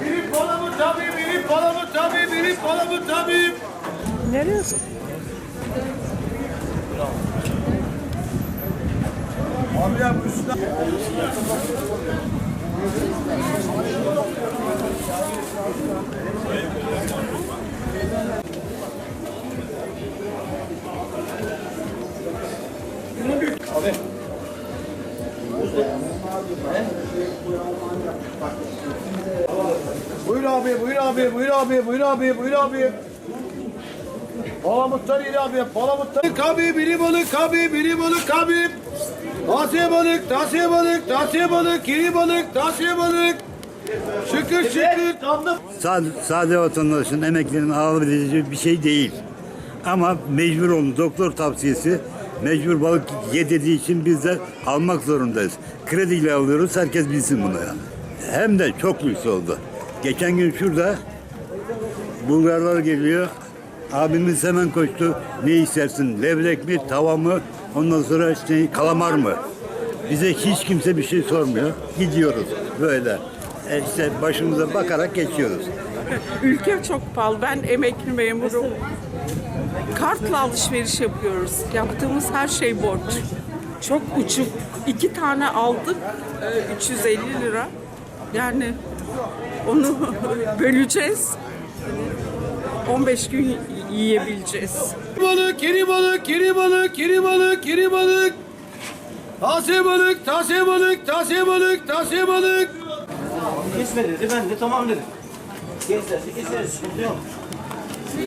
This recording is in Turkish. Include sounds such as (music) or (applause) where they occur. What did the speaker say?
Biri palamut tabi, biri palamut tabi, biri palamut tabi. Nereye? Abi ya bu üstüne. Buyur abi, buyur abi, buyur abi, buyur abi, buyur abi. Palamutlar iyi abi, palamutlar. Kabi, biri balık, kabi, biri balık, kabi. Tasiye balık, tasiye balık, tasiye balık, iri balık, tasiye balık. Şıkır şıkır. Tamam. Sade, sade vatandaşın, emeklinin alabileceği bir şey değil. Ama mecbur olun. Doktor tavsiyesi mecbur balık ye dediği için biz de almak zorundayız. Krediyle alıyoruz. Herkes bilsin bunu yani. Hem de çok lüks oldu. Geçen gün şurada Bulgarlar geliyor. Abimiz hemen koştu. Ne istersin? Levrek mi, tava mı? Ondan sonra işte kalamar mı? Bize hiç kimse bir şey sormuyor. Gidiyoruz böyle. E işte başımıza bakarak geçiyoruz. Ülke çok pahalı. Ben emekli memurum. Kartla alışveriş yapıyoruz. Yaptığımız her şey borç. Çok uçuk. İki tane aldık. e, 350 lira. Yani onu (laughs) böleceğiz. 15 gün yiyebileceğiz. Balık, kiri balık, kiri balık, kiri balık, kiri balık. Tasiye balık, tasiye balık, tasiye balık, tasiye balık. Kesme dedi ben de tamam dedim. Keserse keseriz sıkıntı yok.